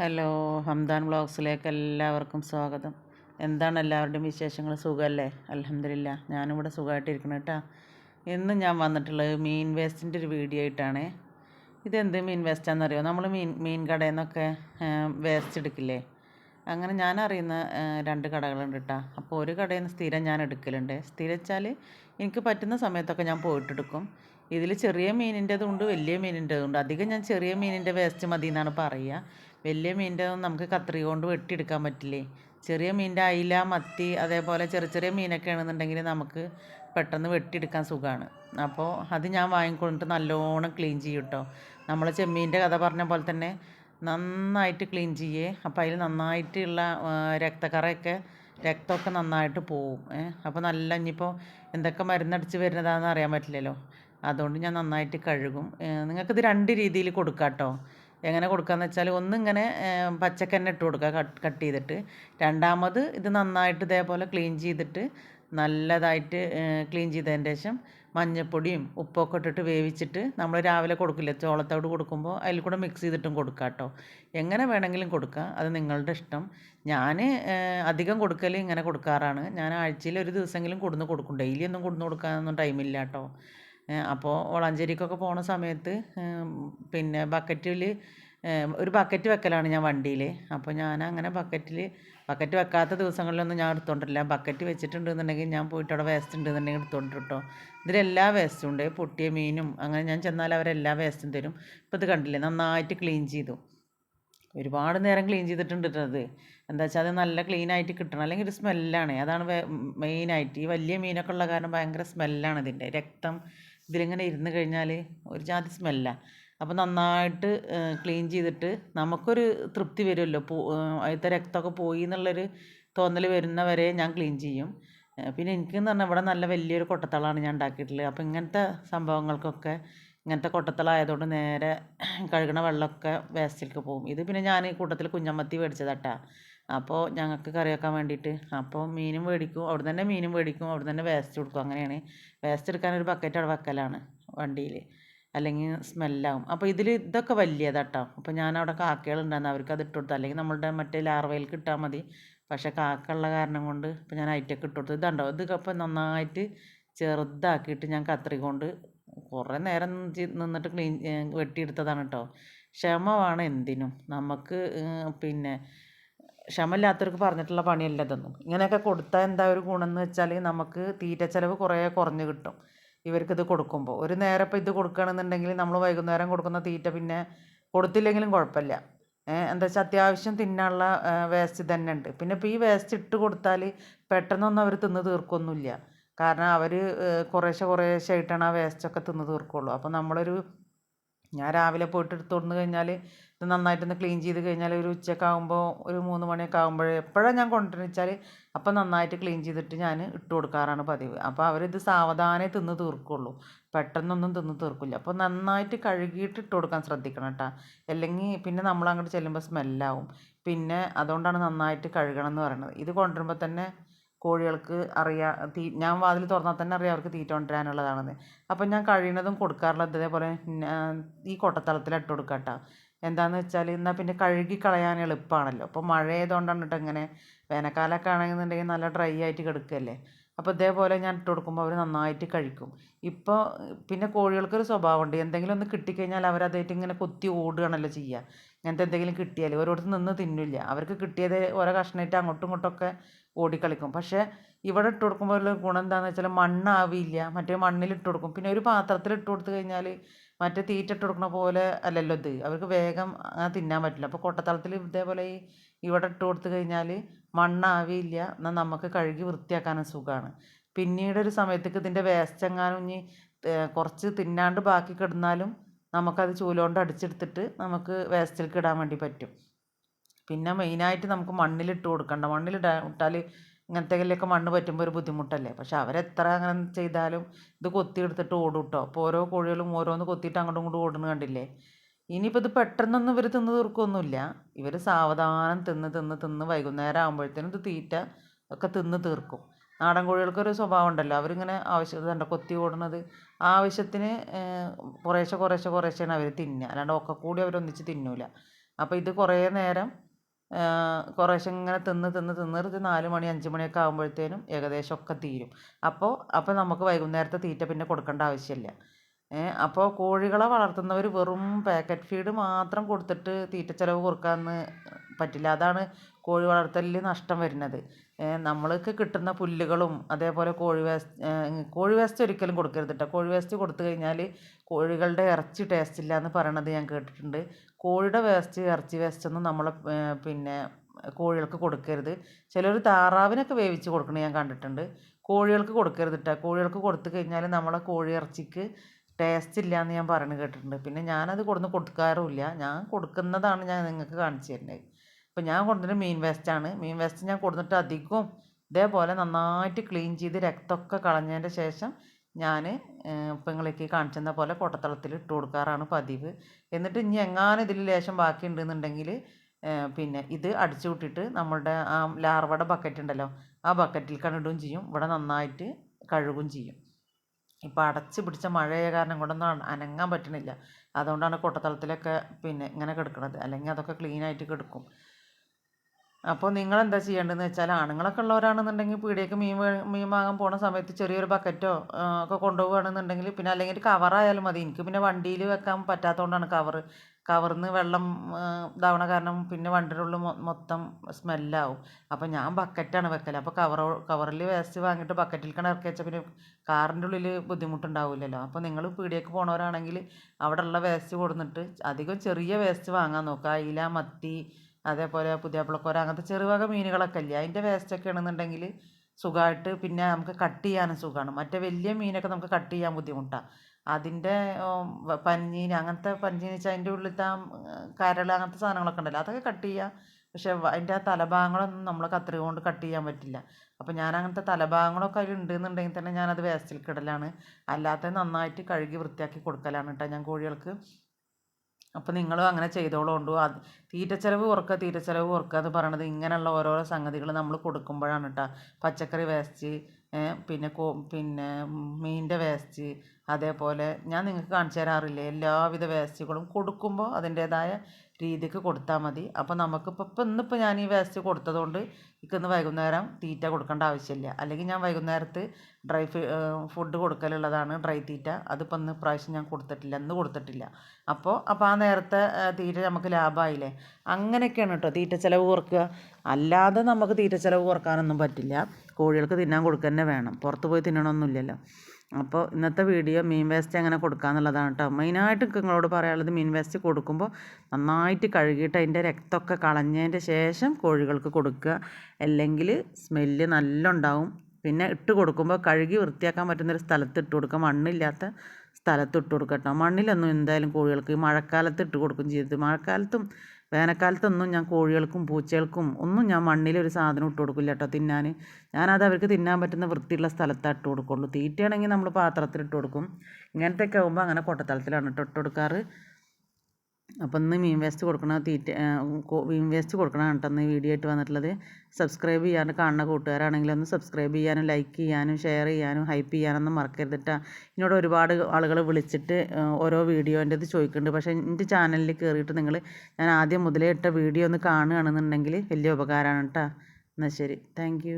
Hello Hamdan വ്ളോഗ്സിലേക്ക് എല്ലാവർക്കും സ്വാഗതം. എന്താണ് എല്ലാവരുടെയും വിശേഷങ്ങൾ? സുഖമല്ലേ? അലഹമില്ല ഞാനിവിടെ സുഖമായിട്ടിരിക്കണം കേട്ടോ. ഇന്ന് ഞാൻ വന്നിട്ടുള്ളത് മീൻ വേസ്റ്റിന്റെ ഒരു വീഡിയോ ആയിട്ടാണ്. ഇതെന്ത് മീൻ വേസ്റ്റാണെന്നറിയോ നമ്മൾ മീൻ മീൻ കടയിൽ നിന്നൊക്കെ വേസ്റ്റ് എടുക്കില്ലേ? അങ്ങനെ ഞാൻ അറിയുന്ന രണ്ട് കടകളുണ്ട് കേട്ടോ. അപ്പോൾ ഒരു കടയിൽ നിന്ന് സ്ഥിരം ഞാൻ എടുക്കലുണ്ട്. സ്ഥിരം വെച്ചാൽ എനിക്ക് പറ്റുന്ന സമയത്തൊക്കെ ഞാൻ പോയിട്ടെടുക്കും. ഇതിൽ ചെറിയ മീനിന്റെതുണ്ട് വലിയ മീനിന്റെതുണ്ട്. അധികം ഞാൻ ചെറിയ മീനിന്റെ വേസ്റ്റ് മതി എന്നാണ് പറയുക. വലിയ മീനിന്റെ നമുക്ക് കത്രിക കൊണ്ട് വെട്ടിയെടുക്കാൻ പറ്റില്ലേ? ചെറിയ മീനിന്റെ അയില മത്തി അതേപോലെ ചെറിയ ചെറിയ മീനൊക്കെ ആണെന്നുണ്ടെങ്കിൽ നമുക്ക് പെട്ടെന്ന് വെട്ടിയെടുക്കാൻ സുഖമാണ് അപ്പോൾ അത് ഞാൻ വാങ്ങിക്കൊണ്ടിട്ട് നല്ലോണം ക്ലീൻ ചെയ്യും കേട്ടോ നമ്മൾ ചെമ്മീന്റെ കഥ പറഞ്ഞ പോലെ തന്നെ നന്നായിട്ട് ക്ലീൻ ചെയ്യേ. അപ്പോൾ അതിൽ നന്നായിട്ടുള്ള രക്തക്കറയൊക്കെ രക്തമൊക്കെ നന്നായിട്ട് പോവും. അപ്പോൾ നല്ല ഇനിയിപ്പോൾ എന്തൊക്കെ മരുന്നടിച്ച് വരുന്നതാണെന്ന് അറിയാൻ പറ്റില്ലല്ലോ. അതുകൊണ്ട് ഞാൻ നന്നായിട്ട് കഴുകും. നിങ്ങൾക്കിത് രണ്ട് രീതിയിൽ കൊടുക്കാം കേട്ടോ എങ്ങനെ കൊടുക്കാന്ന് വെച്ചാൽ ഒന്നിങ്ങനെ പച്ചക്കന്നെ ഇട്ട് കൊടുക്കുക കട്ട് ചെയ്തിട്ട്. രണ്ടാമത് ഇത് നന്നായിട്ട് ഇതേപോലെ ക്ലീൻ ചെയ്തിട്ട് നല്ലതായിട്ട് ക്ലീൻ ചെയ്തതിന് ശേഷം മഞ്ഞൾപ്പൊടിയും ഉപ്പൊക്കെ ഇട്ടിട്ട് വേവിച്ചിട്ട് നമ്മൾ രാവിലെ കൊടുക്കില്ല ചോളത്തോട് കൊടുക്കുമ്പോൾ അതിൽ കൂടെ മിക്സ് ചെയ്തിട്ടും കൊടുക്കാം കേട്ടോ. എങ്ങനെ വേണമെങ്കിലും കൊടുക്കുക അത് നിങ്ങളുടെ ഇഷ്ടം. ഞാൻ അധികം കൊടുക്കൽ ഇങ്ങനെ കൊടുക്കാറാണ്. ഞാൻ ആഴ്ചയിൽ ഒരു ദിവസമെങ്കിലും കൊടുന്ന് കൊടുക്കും. ഡെയിലി ഒന്നും കൊടുന്ന് കൊടുക്കാനൊന്നും ടൈമില്ല കേട്ടോ. അപ്പോൾ വളാഞ്ചേരിക്കൊക്കെ പോണ സമയത്ത് പിന്നെ ബക്കറ്റിൽ ഒരു ബക്കറ്റ് വെക്കലാണ് ഞാൻ വണ്ടിയിൽ അപ്പോൾ ഞാൻ അങ്ങനെ ബക്കറ്റിൽ ബക്കറ്റ് വെക്കാത്ത ദിവസങ്ങളിലൊന്നും ഞാൻ എടുത്തോണ്ടില്ല ബക്കറ്റ് വെച്ചിട്ടുണ്ടെന്നുണ്ടെങ്കിൽ ഞാൻ പോയിട്ട് അവിടെ വേസ്റ്റ് ഉണ്ടെന്നുണ്ടെങ്കിൽ എടുത്തോണ്ട് കേട്ടോ ഇതിലെല്ലാ വേസ്റ്റും ഉണ്ട്. പൊട്ടിയ മീനും അങ്ങനെ ഞാൻ ചെന്നാൽ അവരെല്ലാ വേസ്റ്റും തരും. ഇപ്പോൾ ഇത് കണ്ടില്ലേ? നന്നായിട്ട് ക്ലീൻ ചെയ്തു. ഒരുപാട് നേരം ക്ലീൻ ചെയ്തിട്ടുണ്ട് ട്ടോ അത്. എന്താ വെച്ചാൽ അത് നല്ല ക്ലീൻ ആയിട്ട് കിട്ടണം. അല്ലെങ്കിൽ ഒരു സ്മെല്ലാണ്. അതാണ് മെയിനായിട്ട്. ഈ വലിയ മീനൊക്കെ ഉള്ള കാരണം ഭയങ്കര സ്മെല്ലാണ് ഇതിന്റെ. രക്തം ഇതിലിങ്ങനെ ഇരുന്ന് കഴിഞ്ഞാൽ ഒരു ജാതി സ്മെല്ലാണ് അപ്പോൾ നന്നായിട്ട് ക്ലീൻ ചെയ്തിട്ട് നമുക്കൊരു തൃപ്തി വരുമല്ലോ. പോ അതിലത്തെ രക്തമൊക്കെ പോയി എന്നുള്ളൊരു തോന്നൽ വരുന്നവരെ ഞാൻ ക്ലീൻ ചെയ്യും. പിന്നെ എനിക്കെന്ന് പറഞ്ഞാൽ ഇവിടെ നല്ല വലിയൊരു കൊട്ടത്തളമാണ് ഞാൻ ഉണ്ടാക്കിയിട്ടുള്ളത്. അപ്പോൾ ഇങ്ങനത്തെ സംഭവങ്ങൾക്കൊക്കെ ഇങ്ങനത്തെ കൊട്ടത്തളായതുകൊണ്ട് നേരെ കഴുകണ വെള്ളമൊക്കെ വേസ്റ്റിലേക്ക് പോകും. ഇത് പിന്നെ ഞാൻ കൂട്ടത്തിൽ കുഞ്ഞമ്മത്തി മേടിച്ചതാട്ടാ. അപ്പോൾ ഞങ്ങൾക്ക് കറി വെക്കാൻ വേണ്ടിയിട്ട്. അപ്പോൾ മീനും മേടിക്കും. അവിടെ തന്നെ മീനും മേടിക്കും. അവിടെ തന്നെ വേസ്റ്റ് കൊടുക്കും. അങ്ങനെയാണ്. വേസ്റ്റ് എടുക്കാൻ ഒരു ബക്കറ്റ് അവിടെ വെക്കലാണ് വണ്ടിയിൽ അല്ലെങ്കിൽ സ്മെല്ലാവും അപ്പോൾ ഇതിൽ ഇതൊക്കെ വലിയതാട്ടോ. അപ്പോൾ ഞാൻ അവിടെ കാക്കകളുണ്ടായിരുന്നു. അവർക്ക് അത് ഇട്ട് കൊടുത്തു അല്ലെങ്കിൽ നമ്മളുടെ മറ്റേ ലാർവയിൽ ഇട്ടാൽ മതി. പക്ഷേ ഉള്ള കാരണം കൊണ്ട് ഇപ്പോൾ ഞാൻ ഐറ്റൊക്കെ ഇട്ട് കൊടുത്തു ഇതുണ്ടോ ഇത് അപ്പോൾ നന്നായിട്ട് ചെറുതാക്കിയിട്ട് ഞാൻ കത്രി കൊണ്ട് കുറേ നേരം നിന്നിട്ട് ക്ലീൻ വെട്ടിയെടുത്തതാണ് കേട്ടോ ക്ഷമ വേണം എന്തിനും. നമുക്ക് പിന്നെ ക്ഷമയില്ലാത്തവർക്ക് പറഞ്ഞിട്ടുള്ള പണിയല്ല ഇതൊന്നും. ഇങ്ങനെയൊക്കെ കൊടുത്താൽ എന്താ ഒരു ഗുണം എന്ന് വെച്ചാൽ നമുക്ക് തീറ്റ ചിലവ് കുറേ കുറഞ്ഞ് കിട്ടും ഇവർക്കിത് കൊടുക്കുമ്പോൾ. ഒരു നേരം ഇപ്പോൾ ഇത് കൊടുക്കുകയാണെന്നുണ്ടെങ്കിൽ നമ്മൾ വൈകുന്നേരം കൊടുക്കുന്ന തീറ്റ പിന്നെ കൊടുത്തില്ലെങ്കിലും കുഴപ്പമില്ല. എന്താ വെച്ചാൽ അത്യാവശ്യം തിന്നാനുള്ള വേസ്റ്റ് തന്നെ ഉണ്ട്. പിന്നെ ഇപ്പോൾ ഈ വേസ്റ്റ് ഇട്ട് കൊടുത്താൽ പെട്ടെന്നൊന്നും അവർ തിന്ന് തീർക്കൊന്നുമില്ല. കാരണം അവർ കുറേശ്ശെ കുറേശ്ശെ ആയിട്ടാണ് ആ വേസ്റ്റൊക്കെ തിന്ന് തീർക്കുള്ളൂ. അപ്പോൾ നമ്മളൊരു ഞാൻ രാവിലെ പോയിട്ട് എടുത്തുകൊണ്ട് കഴിഞ്ഞാൽ ഇത് നന്നായിട്ടൊന്ന് ക്ലീൻ ചെയ്ത് കഴിഞ്ഞാൽ ഒരു ഉച്ചയൊക്കെ ആകുമ്പോൾ ഒരു മൂന്ന് മണിയൊക്കെ ആകുമ്പോൾ എപ്പോഴാണ് ഞാൻ കൊണ്ടുവരുന്നത് വെച്ചാൽ അപ്പം നന്നായിട്ട് ക്ലീൻ ചെയ്തിട്ട് ഞാൻ ഇട്ട് കൊടുക്കാറാണ് പതിവ്. അപ്പോൾ അവരിത് സാവധാനേ തിന്ന് തീർക്കുള്ളൂ. പെട്ടെന്നൊന്നും തിന്ന് തീർക്കില്ല. അപ്പോൾ നന്നായിട്ട് കഴുകിയിട്ട് ഇട്ട് കൊടുക്കാൻ ശ്രദ്ധിക്കണം കേട്ടോ. അല്ലെങ്കിൽ പിന്നെ നമ്മൾ അങ്ങോട്ട് ചെല്ലുമ്പോൾ സ്മെല്ലാവും പിന്നെ അതുകൊണ്ടാണ് നന്നായിട്ട് കഴുകണം എന്ന് പറയുന്നത്. ഇത് കൊണ്ടുവരുമ്പോൾ തന്നെ കോഴികൾക്ക് അറിയാം തീ ഞാൻ വാതിൽ തുറന്നാൽ തന്നെ അറിയാം അവർക്ക് തീറ്റ കൊണ്ടുവരാനുള്ളതാണെന്ന്. അപ്പം ഞാൻ കഴിയുന്നതും കൊടുക്കാറുള്ളത് ഇതേപോലെ ഈ കൊട്ടത്തളത്തിൽ ഇട്ട് കൊടുക്കുക കേട്ടോ എന്താണെന്ന് വെച്ചാൽ എന്നാൽ പിന്നെ കഴുകി കളയാൻ എളുപ്പമാണല്ലോ. അപ്പോൾ മഴ ആയതുകൊണ്ടാണ് കേട്ടോ ഇങ്ങനെ വേനൽക്കാലമൊക്കെ ആണെന്നുണ്ടെങ്കിൽ നല്ല ഡ്രൈ ആയിട്ട് കിടക്കുകയല്ലേ. അപ്പോൾ ഇതേപോലെ ഞാൻ ഇട്ട് കൊടുക്കുമ്പോൾ അവർ നന്നായിട്ട് കഴിക്കും. ഇപ്പോൾ പിന്നെ കോഴികൾക്കൊരു സ്വഭാവമുണ്ട്. എന്തെങ്കിലും ഒന്ന് കിട്ടിക്കഴിഞ്ഞാൽ അവരതായിട്ട് ഇങ്ങനെ കൊത്തി ഓടുകയാണല്ലോ ചെയ്യുക. ഇങ്ങനത്തെ എന്തെങ്കിലും കിട്ടിയാൽ ഓരോരുത്തർ നിന്ന് തിന്നില്ല. അവർക്ക് കിട്ടിയത് ഓരോ കഷ്ണമായിട്ട് അങ്ങോട്ടും ഇങ്ങോട്ടൊക്കെ ഓടിക്കളിക്കും. പക്ഷേ ഇവിടെ ഇട്ട് കൊടുക്കുമ്പോൾ ഗുണം എന്താണെന്ന് വെച്ചാൽ മണ്ണാവില്ല. മറ്റേ മണ്ണിൽ ഇട്ട് കൊടുക്കും. പിന്നെ ഒരു പാത്രത്തിൽ ഇട്ട് കൊടുത്തു കഴിഞ്ഞാൽ മറ്റേ തീറ്റ ഇട്ട് കൊടുക്കണ പോലെ അല്ലല്ലോ ഇത്. അവർക്ക് വേഗം അങ്ങനെ തിന്നാൻ പറ്റില്ല. അപ്പോൾ കൊട്ടത്തളത്തിൽ ഇതേപോലെ ഈ ഇവിടെ ഇട്ട് കൊടുത്തു കഴിഞ്ഞാൽ മണ്ണാവില്ല. എന്നാൽ നമുക്ക് കഴുകി വൃത്തിയാക്കാനും സുഖമാണ് പിന്നീട് ഒരു സമയത്തേക്ക് ഇതിന്റെ വേസ്റ്റ് എങ്ങാനും ഇനി കുറച്ച് തിന്നാണ്ട് ബാക്കി കിടന്നാലും നമുക്കത് ചൂലുകൊണ്ട് അടിച്ചെടുത്തിട്ട് നമുക്ക് വേസ്റ്റിലേക്ക് ഇടാൻ വേണ്ടി പറ്റും. പിന്നെ മെയിനായിട്ട് നമുക്ക് മണ്ണിലിട്ട് കൊടുക്കണ്ട. മണ്ണിലിടാ ഇട്ടാൽ ഇങ്ങനത്തേലൊക്കെ മണ്ണ് പറ്റുമ്പോൾ ഒരു ബുദ്ധിമുട്ടല്ലേ? പക്ഷെ അവരെത്ര അങ്ങനെ ചെയ്താലും ഇത് കൊത്തി എടുത്തിട്ട് ഓടും കേട്ടോ അപ്പോൾ ഓരോ കോഴികളും ഓരോന്ന് കൊത്തിയിട്ട് അങ്ങോട്ടും ഇങ്ങോട്ടും ഓടുന്നു കണ്ടില്ലേ? ഇനിയിപ്പോൾ ഇത് പെട്ടെന്നൊന്നും ഇവർ തിന്ന് തീർക്കൊന്നുമില്ല. ഇവർ സാവധാനം തിന്ന് തിന്ന് തിന്ന് വൈകുന്നേരം ആകുമ്പോഴത്തേനും ഇത് തീറ്റ ഒക്കെ തിന്ന് തീർക്കും. നാടൻ കോഴികൾക്കൊരു സ്വഭാവം ഉണ്ടല്ലോ അവരിങ്ങനെ ആവശ്യം ഇതുണ്ട് കൊത്തി ഓടുന്നത്? ആവശ്യത്തിന് കുറേശ്ശെ കുറേശ്ശെ കുറേശ്ശെയാണ് അവർ തിന്നുക. അല്ലാണ്ട് ഒക്കെ കൂടി അവരൊന്നിച്ച് തിന്നൂല. അപ്പോൾ ഇത് കുറേ നേരം കുറേശ്ശെ ഇങ്ങനെ തിന്ന് തിന്ന് തിന്ന് ഒരു നാല് മണി അഞ്ച് മണിയൊക്കെ ആകുമ്പോഴത്തേനും ഏകദേശം ഒക്കെ തീരും. അപ്പോൾ അപ്പോൾ നമുക്ക് വൈകുന്നേരത്തെ തീറ്റ പിന്നെ കൊടുക്കേണ്ട ആവശ്യമില്ല. അപ്പോൾ കോഴികളെ വളർത്തുന്നവർ വെറും പാക്കറ്റ് ഫീഡ് മാത്രം കൊടുത്തിട്ട് തീറ്റ ചിലവ് കുറക്കാമെന്ന് പറ്റില്ല. അതാണ് കോഴി വളർത്തലിൽ നഷ്ടം വരുന്നത്. നമ്മൾക്ക് കിട്ടുന്ന പുല്ലുകളും അതേപോലെ കോഴി വേസ്റ്റ് കോഴി വേസ്റ്റ് ഒരിക്കലും കൊടുക്കരുത് കേട്ടോ കോഴി വേസ്റ്റ് കൊടുത്തു കഴിഞ്ഞാൽ കോഴികളുടെ ഇറച്ചി ടേസ്റ്റ് ഇല്ല എന്ന് പറയണത് ഞാൻ കേട്ടിട്ടുണ്ട്. കോഴിയുടെ വേസ്റ്റ് ഇറച്ചി വേസ്റ്റ് ഒന്നും നമ്മൾ പിന്നെ കോഴികൾക്ക് കൊടുക്കരുത്. ചിലർ താറാവിനൊക്കെ വേവിച്ച് കൊടുക്കണത് ഞാൻ കണ്ടിട്ടുണ്ട്. കോഴികൾക്ക് കൊടുക്കരുത് കേട്ടോ കോഴികൾക്ക് കൊടുത്തു കഴിഞ്ഞാൽ നമ്മളെ കോഴി ഇറച്ചിക്ക് ടേസ്റ്റ് ഇല്ല എന്ന് ഞാൻ പറഞ്ഞു കേട്ടിട്ടുണ്ട്. പിന്നെ ഞാനത് കൊടുന്ന് കൊടുക്കാറുമില്ല ഞാൻ കൊടുക്കുന്നതാണ് ഞാൻ നിങ്ങൾക്ക് കാണിച്ചു തരുന്നത് ഇപ്പം ഞാൻ കൊടുത്തിട്ട് മീൻ വേസ്റ്റാണ്. മീൻ വേസ്റ്റ് ഞാൻ കൊടുത്തിട്ട് അധികവും ഇതേപോലെ നന്നായിട്ട് ക്ലീൻ ചെയ്ത് രക്തമൊക്കെ കളഞ്ഞതിന്റെ ശേഷം ഞാൻ പെങ്ങളേക്ക് കാണിച്ചെന്ന പോലെ കൊട്ടത്തളത്തിൽ ഇട്ട് കൊടുക്കാറാണ് പതിവ്. എന്നിട്ട് ഇനി എങ്ങാനും ഇതിൽ ലേശം ബാക്കി ഉണ്ടെന്നുണ്ടെങ്കിൽ പിന്നെ ഇത് അടിച്ചു വിട്ടിട്ട് നമ്മളുടെ ആ ലാർവയുടെ ബക്കറ്റ് ഉണ്ടല്ലോ ആ ബക്കറ്റിൽ കണ്ടിടുകയും ചെയ്യും. ഇവിടെ നന്നായിട്ട് കഴുകുകയും ചെയ്യും. ഇപ്പോൾ അടച്ച് പിടിച്ച മഴയായ കാരണം കൊണ്ടൊന്നും അനങ്ങാൻ പറ്റണില്ല. അതുകൊണ്ടാണ് കൊട്ടത്തളത്തിലൊക്കെ പിന്നെ ഇങ്ങനെ കിടക്കുന്നത് അല്ലെങ്കിൽ അതൊക്കെ ക്ലീനായിട്ട് കിടക്കും. അപ്പോൾ നിങ്ങളെന്താ ചെയ്യേണ്ടതെന്ന് വെച്ചാൽ ആണുങ്ങളൊക്കെ ഉള്ളവരാണെന്നുണ്ടെങ്കിൽ പീടിയേക്ക് മീൻ മീൻ വാങ്ങാൻ പോണ സമയത്ത് ചെറിയൊരു ബക്കറ്റോ ഒക്കെ കൊണ്ടുപോവുകയാണെന്നുണ്ടെങ്കിൽ പിന്നെ അല്ലെങ്കിൽ കവറായാലും മതി. എനിക്ക് പിന്നെ വണ്ടിയിൽ വെക്കാൻ പറ്റാത്തതുകൊണ്ടാണ് കവർ കവർന്ന് വെള്ളം ഇതാവണ കാരണം പിന്നെ വണ്ടിയുടെ ഉള്ളിൽ മൊത്തം സ്മെല്ലാവും അപ്പോൾ ഞാൻ ബക്കറ്റാണ് വെക്കൽ അപ്പോൾ കവർ കവറിൽ വേസ്റ്റ് വാങ്ങിയിട്ട് ബക്കറ്റിലേക്കാണ് ഇറക്കി വെച്ചാൽ പിന്നെ കാറിന്റെ ഉള്ളിൽ ബുദ്ധിമുട്ടുണ്ടാവില്ലല്ലോ അപ്പോൾ നിങ്ങൾ പീടിയേക്ക് പോണവരാണെങ്കിൽ അവിടെ ഉള്ള വേസ്റ്റ് കൊടുന്നിട്ട് അധികം ചെറിയ വേസ്റ്റ് വാങ്ങാൻ നോക്കുക. അയില മത്തി അതേപോലെ പുതിയാപ്പിളക്കോര അങ്ങനത്തെ ചെറുവക മീനുകളൊക്കെ ഇല്ലേ അതിന്റെ വേസ്റ്റൊക്കെ ആണെന്നുണ്ടെങ്കിൽ സുഖമായിട്ട് പിന്നെ നമുക്ക് കട്ട് ചെയ്യാനും സുഖമാണ്. മറ്റേ വലിയ മീനൊക്കെ നമുക്ക് കട്ട് ചെയ്യാൻ ബുദ്ധിമുട്ടാണ് അതിന്റെ പഞ്ഞീന് അങ്ങനത്തെ പഞ്ഞീന് വെച്ചാൽ അതിന്റെ ഉള്ളിലത്തെ കരൾ അങ്ങനത്തെ സാധനങ്ങളൊക്കെ ഉണ്ടല്ലോ. അതൊക്കെ കട്ട് ചെയ്യാം. പക്ഷേ അതിന്റെ ആ തലഭാഗങ്ങളൊന്നും നമ്മൾ കത്രിക കൊണ്ട് കട്ട് ചെയ്യാൻ പറ്റില്ല. അപ്പോൾ ഞാൻ അങ്ങനത്തെ തലഭാഗങ്ങളൊക്കെ അതിൽ ഉണ്ടെന്നുണ്ടെങ്കിൽ തന്നെ ഞാനത് വേസ്റ്റിൽ കിടലാണ്. അല്ലാത്ത നന്നായിട്ട് കഴുകി വൃത്തിയാക്കി കൊടുക്കലാണ് കേട്ടോ ഞാൻ കോഴികൾക്ക് അപ്പോൾ നിങ്ങളും അങ്ങനെ ചെയ്തോളൂ. അത് തീറ്റച്ചെലവ് ചിലവ് കുറക്കുക തീറ്റച്ചെലവ് ചിലവ് കുറക്കുക എന്ന് പറയണത് ഇങ്ങനെയുള്ള ഓരോരോ സംഗതികൾ നമ്മൾ കൊടുക്കുമ്പോഴാണ് കേട്ടോ പച്ചക്കറി വേസ്റ്റ് പിന്നെ പിന്നെ മീനിന്റെ വേസ്റ്റ് അതേപോലെ ഞാൻ നിങ്ങൾക്ക് കാണിച്ചു തരാറില്ലേ എല്ലാവിധ വേസ്റ്റുകളും കൊടുക്കുമ്പോൾ അതിന്റേതായ രീതിക്ക് കൊടുത്താൽ മതി. അപ്പോൾ നമുക്കിപ്പോൾ ഇപ്പം ഇന്നിപ്പോൾ ഞാൻ ഈ വേസ്റ്റ് കൊടുത്തതുകൊണ്ട് എനിക്കിന്ന് വൈകുന്നേരം തീറ്റ കൊടുക്കേണ്ട ആവശ്യമില്ല. അല്ലെങ്കിൽ ഞാൻ വൈകുന്നേരത്ത് ഡ്രൈ ഫുഡ് കൊടുക്കലുള്ളതാണ് ഡ്രൈ തീറ്റ. അതിപ്പോൾ ഇന്ന് പ്രാവശ്യം ഞാൻ കൊടുത്തിട്ടില്ല ഇന്ന് കൊടുത്തിട്ടില്ല. അപ്പോൾ അപ്പോൾ ആ നേരത്തെ തീറ്റ നമുക്ക് ലാഭമായില്ലേ അങ്ങനെയൊക്കെയാണ് കേട്ടോ തീറ്റ ചിലവ് കുറക്കുക. അല്ലാതെ നമുക്ക് തീറ്റ ചിലവ് കുറക്കാനൊന്നും പറ്റില്ല. കോഴികൾക്ക് തിന്നാൻ കൊടുക്കുക തന്നെ വേണം. പുറത്ത് പോയി തിന്നണമൊന്നുമില്ലല്ലോ അപ്പോൾ ഇന്നത്തെ വീഡിയോ മീൻ വേസ്റ്റ് എങ്ങനെ കൊടുക്കാന്നുള്ളതാണ് കേട്ടോ. മെയിനായിട്ട് നിങ്ങളോട് പറയാനുള്ളത് മീൻ വേസ്റ്റ് കൊടുക്കുമ്പോൾ നന്നായിട്ട് കഴുകിയിട്ട് അതിന്റെ രക്തമൊക്കെ കളഞ്ഞതിന്റെ ശേഷം കോഴികൾക്ക് കൊടുക്കുക. അല്ലെങ്കിൽ സ്മെല്ല് നല്ല ഉണ്ടാവും പിന്നെ ഇട്ട് കൊടുക്കുമ്പോൾ കഴുകി വൃത്തിയാക്കാൻ പറ്റുന്നൊരു സ്ഥലത്ത് ഇട്ട് കൊടുക്കുക. മണ്ണില്ലാത്ത സ്ഥലത്ത് ഇട്ട് കൊടുക്കുക കേട്ടോ. മണ്ണിലൊന്നും എന്തായാലും കോഴികൾക്ക് മഴക്കാലത്ത് ഇട്ട് കൊടുക്കും ചെയ്തത് മഴക്കാലത്തും വേനൽക്കാലത്തൊന്നും ഞാൻ കോഴികൾക്കും പൂച്ചകൾക്കും ഒന്നും ഞാൻ മണ്ണിൽ ഒരു സാധനം ഇട്ട് കൊടുക്കില്ല കേട്ടോ തിന്നാൻ. ഞാനത് അവർക്ക് തിന്നാൻ പറ്റുന്ന വൃത്തിയുള്ള സ്ഥലത്താണ് ഇട്ട് കൊടുക്കുള്ളൂ. തീറ്റയാണെങ്കിൽ നമ്മൾ പാത്രത്തിൽ ഇട്ട് കൊടുക്കും. ഇങ്ങനത്തെയൊക്കെ ആകുമ്പോൾ അങ്ങനെ കൊട്ടത്തലത്തിലാണ് കേട്ടോ ഇട്ട് കൊടുക്കാറ്. അപ്പം ഇന്ന് മീൻ വേസ്റ്റ് കൊടുക്കണ തീറ്റ മീൻ വേസ്റ്റ് കൊടുക്കണതാണ് കേട്ടോ ഇന്ന് വീഡിയോ ആയിട്ട് വന്നിട്ടുള്ളത് സബ്സ്ക്രൈബ് ചെയ്യാണ്ട് കാണുന്ന കൂട്ടുകാരാണെങ്കിൽ ഒന്ന് സബ്സ്ക്രൈബ് ചെയ്യാനും ലൈക്ക് ചെയ്യാനും ഷെയർ ചെയ്യാനും ഹൈപ്പ് ചെയ്യാനൊന്നും മറക്കരുത് എന്നോട് ഒരുപാട് ആളുകൾ വിളിച്ചിട്ട് ഓരോ വീഡിയോന്റെ ഇത് ചോദിക്കുന്നുണ്ട്. പക്ഷേ എന്റെ ചാനലിൽ കയറിയിട്ട് നിങ്ങൾ ഞാൻ ആദ്യം മുതലേ ഇട്ട വീഡിയോ ഒന്ന് കാണുകയാണെന്നുണ്ടെങ്കിൽ വലിയ ഉപകാരമാണ് കേട്ടോ എന്നാൽ ശരി. താങ്ക്